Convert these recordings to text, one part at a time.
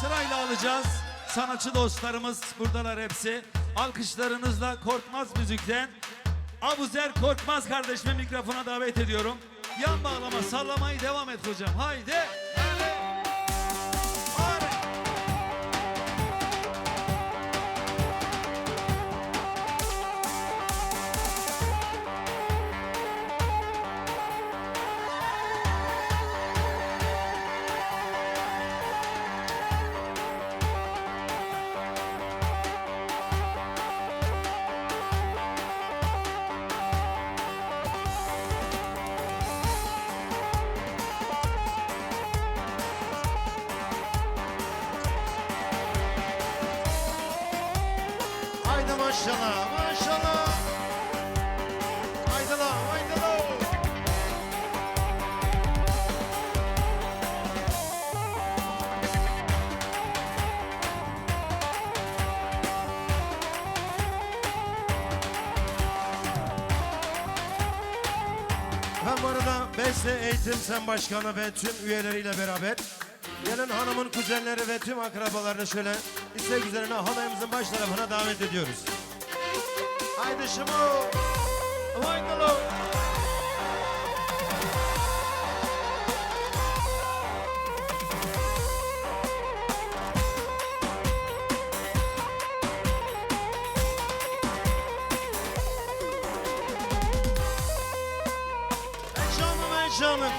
Sırayla alacağız. Sanatçı dostlarımız buradalar hepsi. Alkışlarınızla Korkmaz Müzik'ten Abuzer Korkmaz kardeşime mikrofona davet ediyorum. Yan bağlama sallamayı devam et hocam. Haydi. Maşallah maşallah. Haydi la haydi la. Ben bu arada Beste Eğitim Sen Başkanı ve tüm üyeleriyle beraber Gelin hanımın kuzenleri ve tüm akrabalarını şöyle istek üzerine halayımızın baş tarafına davet ediyoruz. Haydi şımu. Haydi lo. Ey canım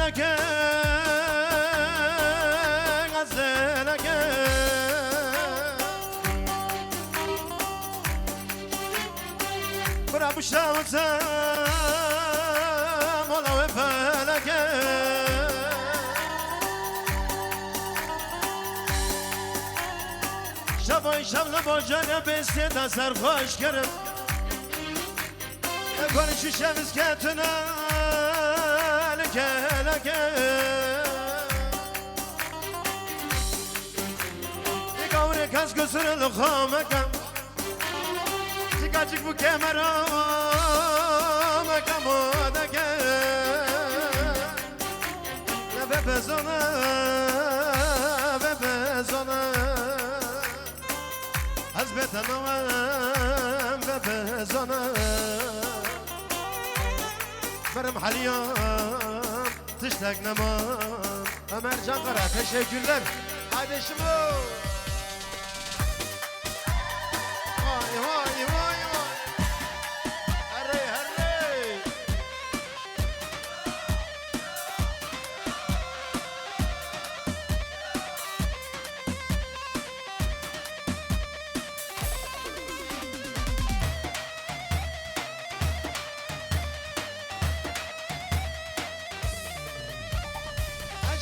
بلد لك غزلك برا بشاوتا مولا وفالك شبای شب لباجانه بسته تا سرخوش کرد کنشی شویز کتنا لکه لکه دیگه کس کسر لخامکم چیکاچیک بو کمرا مکم آدکه لبه بزنه لبه بزنه از بتنوم لبه بزنه برم حليان tışlak namam Ömer Cankara teşekkürler. Haydi şimdi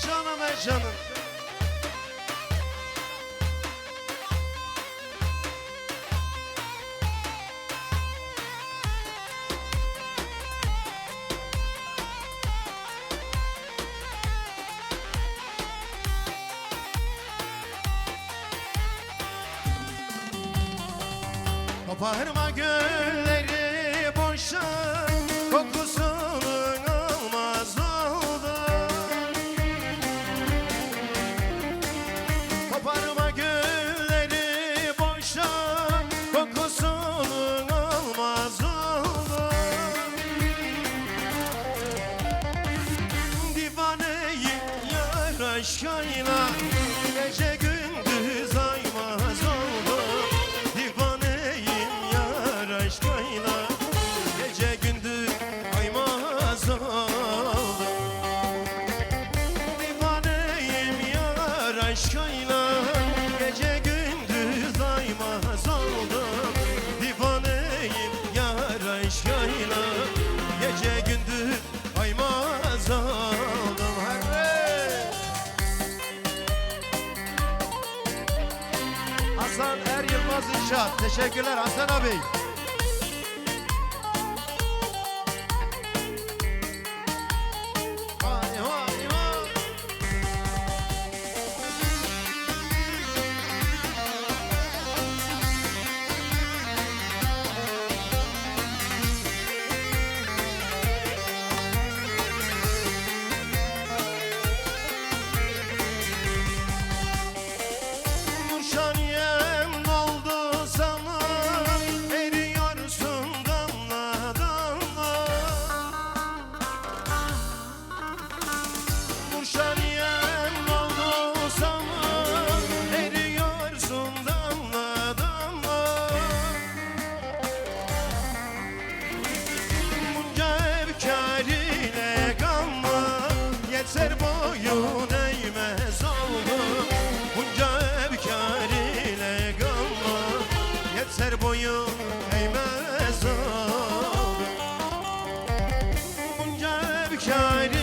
canım ay canım. Koparma gülleri boşa Hasan Er Yılmaz İnşaat Teşekkürler Hasan abi Yeter boyun eğmez oldu Bunca efkar ile gamma Yeter boyun eğmez oldu Bunca efkar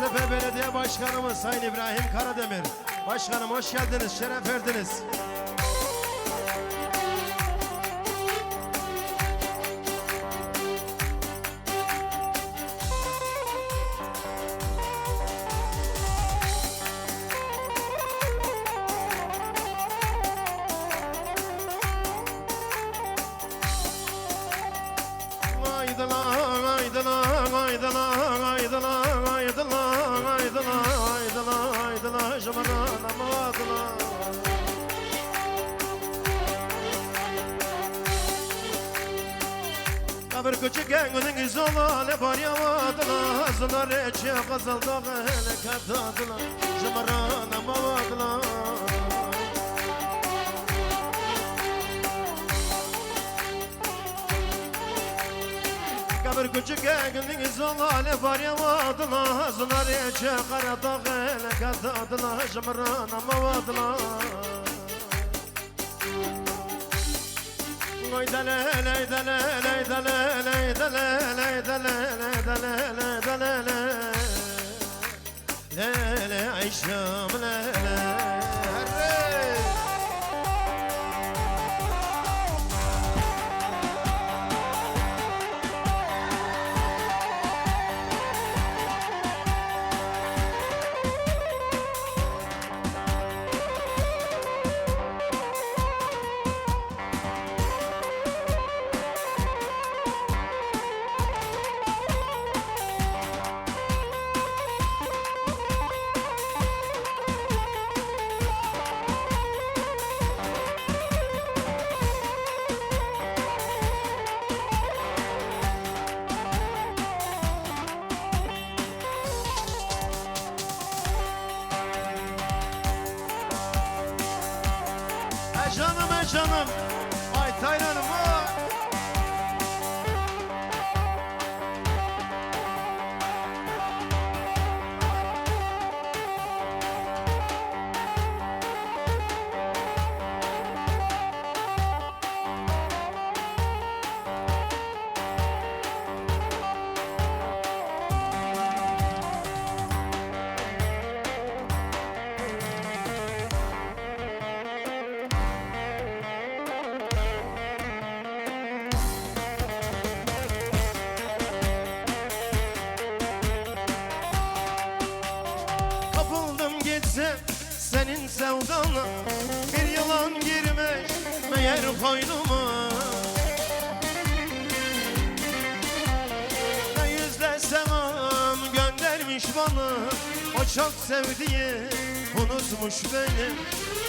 Kesmetepe Belediye Başkanımız Sayın İbrahim Karademir. Başkanım hoş geldiniz, şeref verdiniz. Kabir küçük enginin izola ne var yavadıla Hazılar eçe kazıldı hele katadıla Jımana namadıla. Kabir küçük enginin izola ne var yavadıla Hazılar eçe karada hele katadıla Jımana namadıla. Lay dale lay dale lay dale lay dale lay dale lay dale lay dale lay Lele Ayşem lele canım e canım. Sevdana Bir yılan girmiş meğer koynuma Ne yüzle selam göndermiş bana O çok sevdiği unutmuş beni.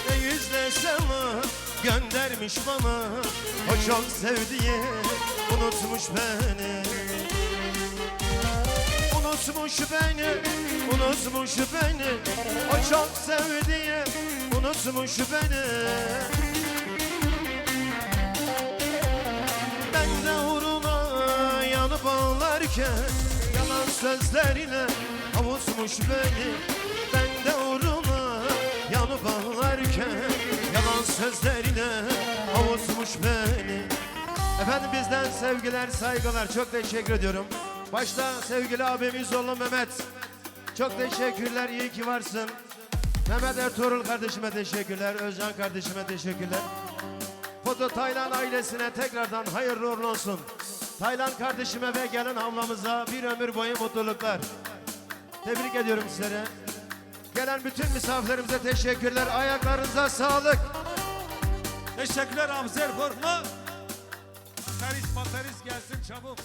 Ne yüzle selam göndermiş bana O çok sevdiği unutmuş beni. Unutmuş beni, unutmuş beni O çok sevdiğim, unutmuş beni Ben de uğruna yanıp ağlarken Yalan sözlerine avutmuş beni Ben de uğruna yanıp ağlarken Yalan sözlerine avutmuş beni Efendim bizden sevgiler, saygılar. Çok teşekkür ediyorum. Başta sevgili abimiz oğlum Mehmet. Çok teşekkürler, iyi ki varsın. Mehmet Ertuğrul kardeşime teşekkürler, Özcan kardeşime teşekkürler. Foto Taylan ailesine tekrardan hayırlı uğurlu olsun. Taylan kardeşime ve gelin ablamıza bir ömür boyu mutluluklar. Tebrik ediyorum sizlere. Gelen bütün misafirlerimize teşekkürler. Ayaklarınıza sağlık. Teşekkürler Abuzer Korkmaz. Baterist baterist gelsin çabuk.